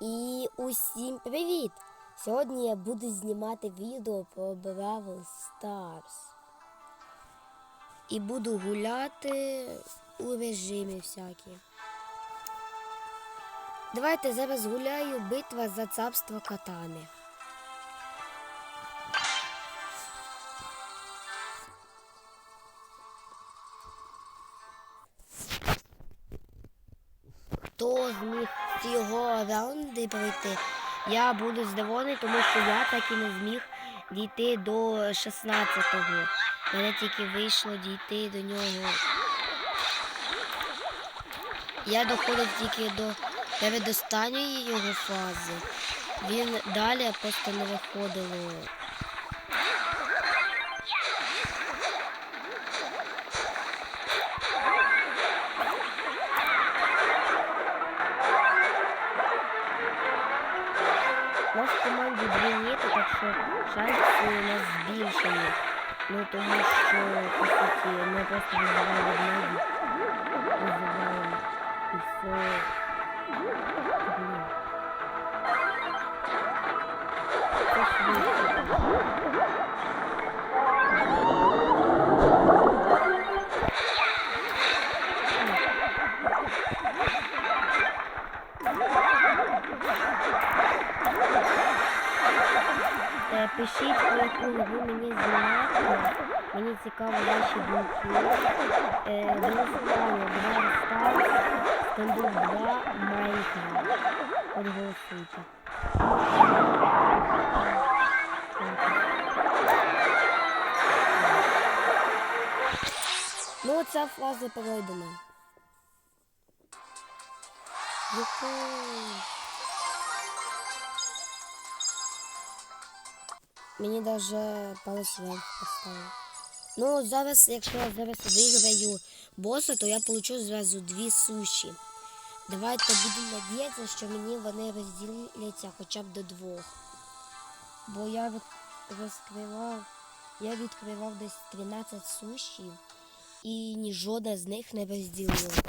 І усім привіт! Сьогодні я буду знімати відео про Бравл Старс. І буду гуляти у режимі всякі. Давайте зараз гуляю битва за царство катани. Раунди пройти, я буду здивований, тому що я так і не зміг дійти до 16-го. Мене тільки вийшло дійти до нього. Я доходив тільки до передостанньої його фази. Він далі просто не виходило. нас в команді дві ніти, так що шанси у нас збільшені. Ну тому що, по суті, ми просто визиваємо ведмеді. Визиваємо і все. Блін. Це швидко. Пишіть, яку ви мені знімаєте. Мені цікаво ваші думки. Голосування Brawl Stars, Стендуп 2, Майнкрафт. От голосуйте. Ну, ця фаза пройдена. Юху. Мені даже палець вверх поставив. Ну, зараз, якщо я зараз виграю боса, то я получу зразу дві суші. Давайте будемо надіятися, що мені вони розділяться хоча б до двох. Бо я розкривав, я відкривав десь 13 суші і ні жодна з них не розділилася.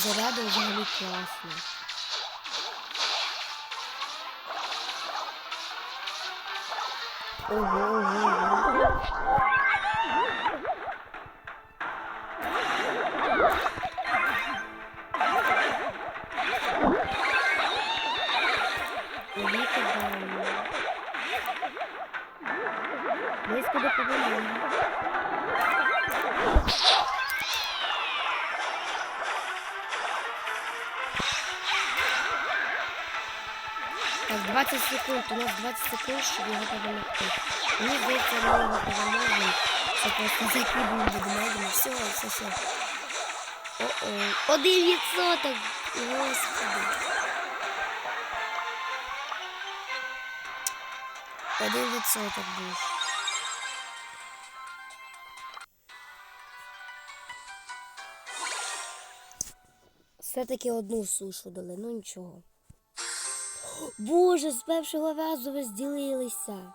А з гіперзарядом взагалі класно. Ого, ого. Близько до Так, 20 секунд. У нас 20 секунд, щоб його перемогти. Мені здається, ми його переможемо. Це просто закидуємо ведмедями. Все, все, все. О-о. Один відсоток. Господи. Один відсоток був. Все-таки одну сушу дали, ну нічого. Боже, з першого разу розділилися.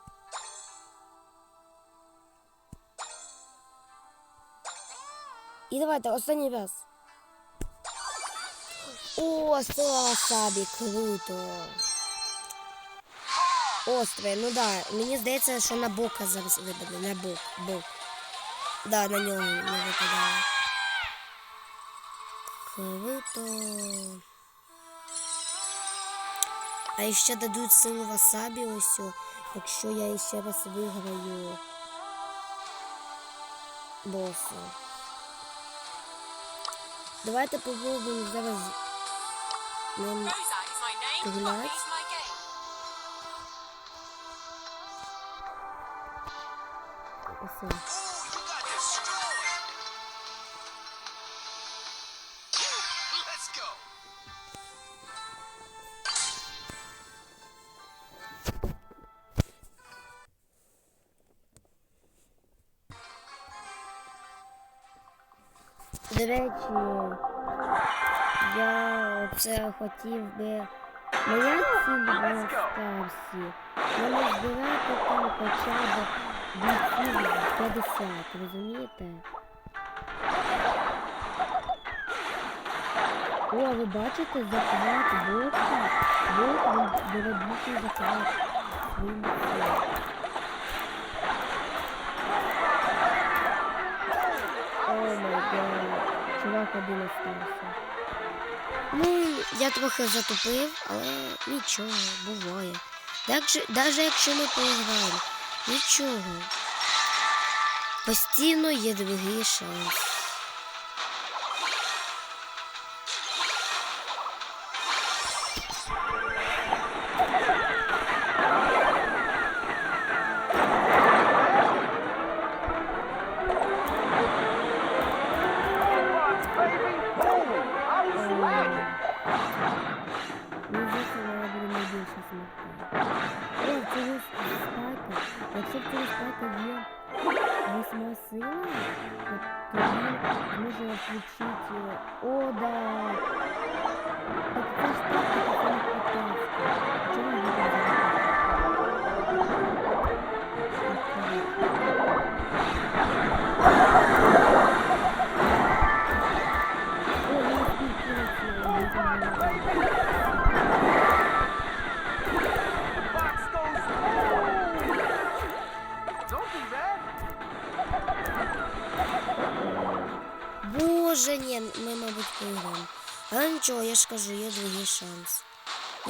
І давайте останній раз. О, сила сабі, круто. Острове, ну да. Мені здається, що на бока зараз випаде. На бок, бок. Да, на нього не випадає. Круто. А ще дадуть силу васабі ось, якщо я ще раз виграю боса. Давайте попробуємо зараз ним Rosa is До речі, я оце хотів би. Моя ціль була в старсі. Мене збирати там хоча б бійців 50, розумієте? О, ви бачите захват боку? Бок він бере захват силам. О май гад, чувак один остався. Ну, я трохи затупив, але нічого, буває. Навіть якщо ми поіграємо, нічого. Постійно є другий шанс.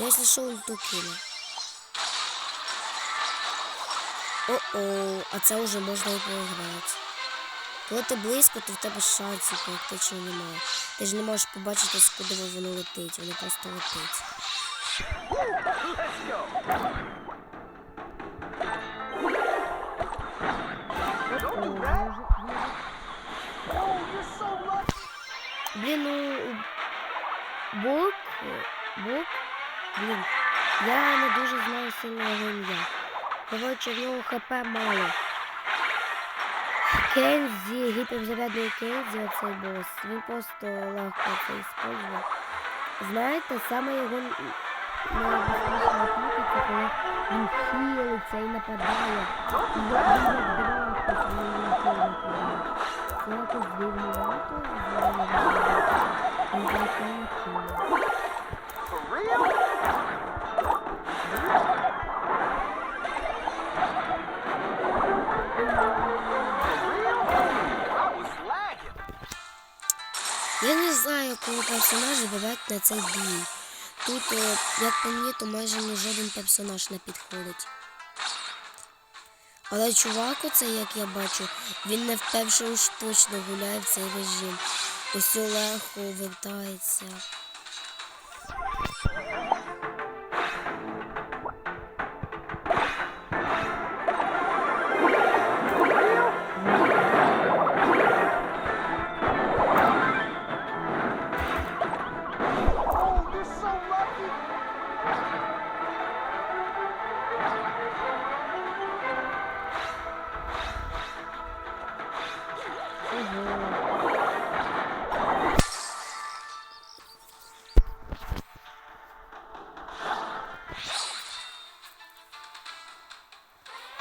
Ну, якщо що, ульту кину. О-о, а це вже можна і програти. Коли ти близько, то в тебе шансів практично немає. Ти ж не можеш побачити, скуди воно летить, воно просто летить. Блін, ну Бок. Бок. Блін. Я не дуже знаю сильного ім'я. Коротше, в нього ХП мало. Кензі, гіперзарядний Кензі, оцей бос. Він просто легко це использував. Знаєте, саме його атаки, це коли він хілиться і нападає. І Я не знаю, якого персонажа вибрати на цей бій. Тут, е, як по мені, то майже не жоден персонаж не підходить. Але чувак, оце, як я бачу, він не вперше уж точно гуляє в цей режим. Ось легко вертається.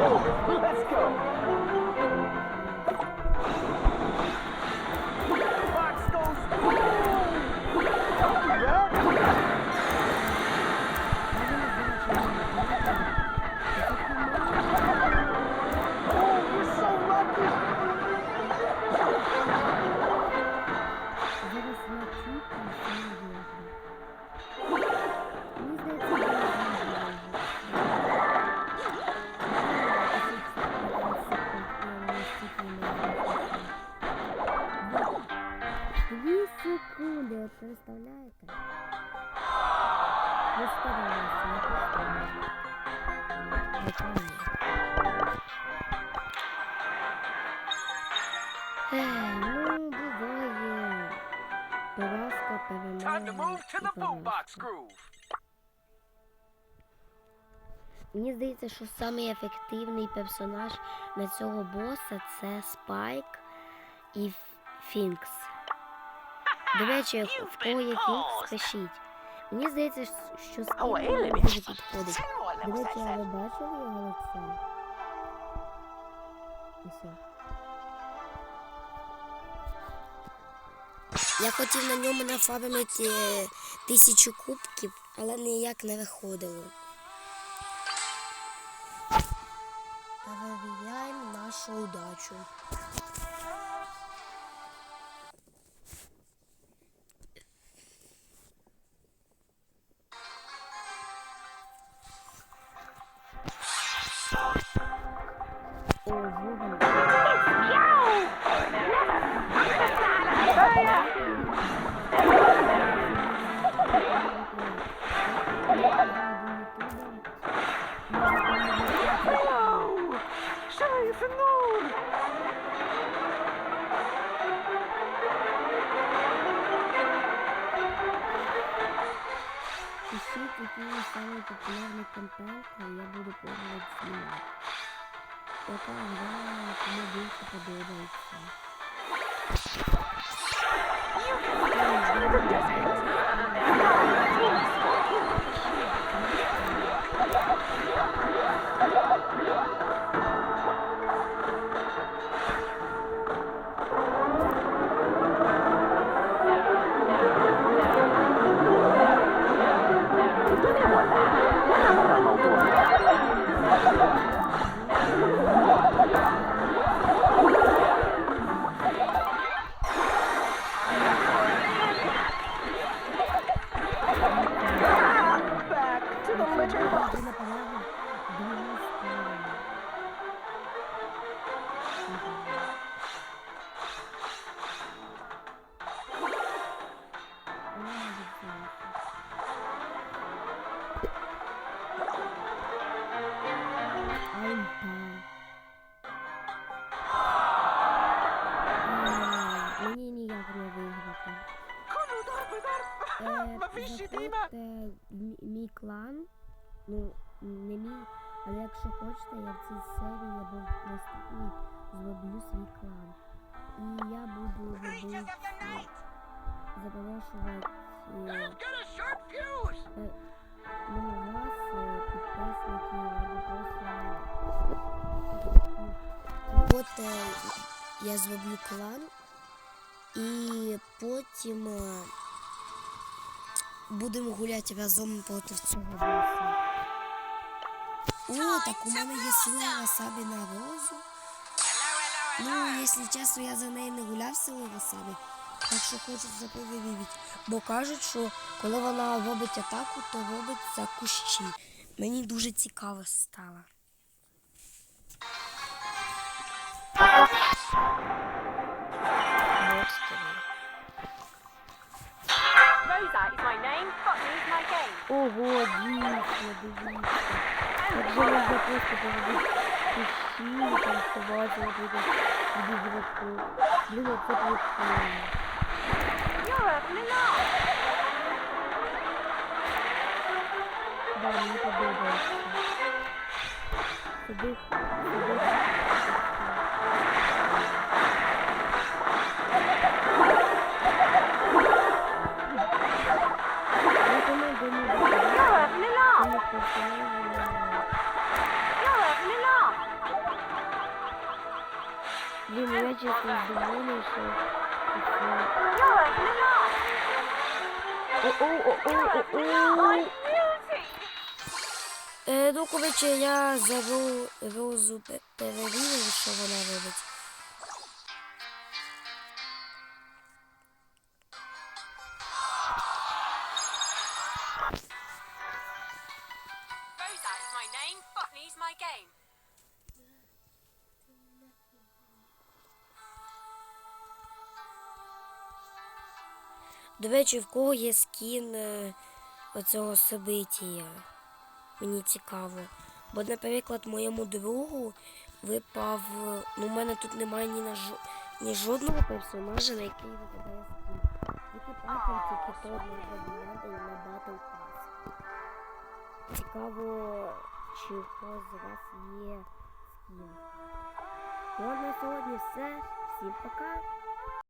Let's go. Ви старалися, я поставила. Буквально. Ей, ну, буває. Мені здається, що самий ефективний персонаж на цього боса це Спайк і Фінкс. До речі, в кого є Фінкс, пишіть. Мені здається, що дуже підходить. До речі, а ви бачили його лице? Ось. Я хотів на ньому нафармити е, тисячу кубків, але ніяк не виходило. Перевіряємо нашу удачу. повернув. Пиши, какие самые популярные контенты я буду пробовать снимать. Какая игра кому больше подобается. Свій клан. І я буду робити, запрошувати е, е, ну, е, або просто. От я зроблю клан і потім будемо гуляти разом проти цього боса. О, так у мене є сила васабі на розу. Ну, якщо чесно, я за нею не гуляв сили васабі. Так що хочеться перевірити. Бо кажуть, що коли вона робить атаку, то робиться кущі. Мені дуже цікаво стало. Ого, дійсно, дивіться. Як же можна просто поводити там сховати, наприклад, від ігроку. Блін, це прикольно. You're having a laugh. Да, мені подобається. Сиди, сиди. Я думаю, bili veći koji su bili su... Edukovic je ja za Ruzu Peverinu, što ga ne vedete. До речі, в кого є скін е, оцього собитія? Мені цікаво. Бо, наприклад, моєму другу випав. е, Ну, в мене тут немає ні на жо... ні жодного персонажа, на який випадає скін. Battle Pass. Цікаво, чи у когось з вас є скін. Ну, на сьогодні все. Всім пока.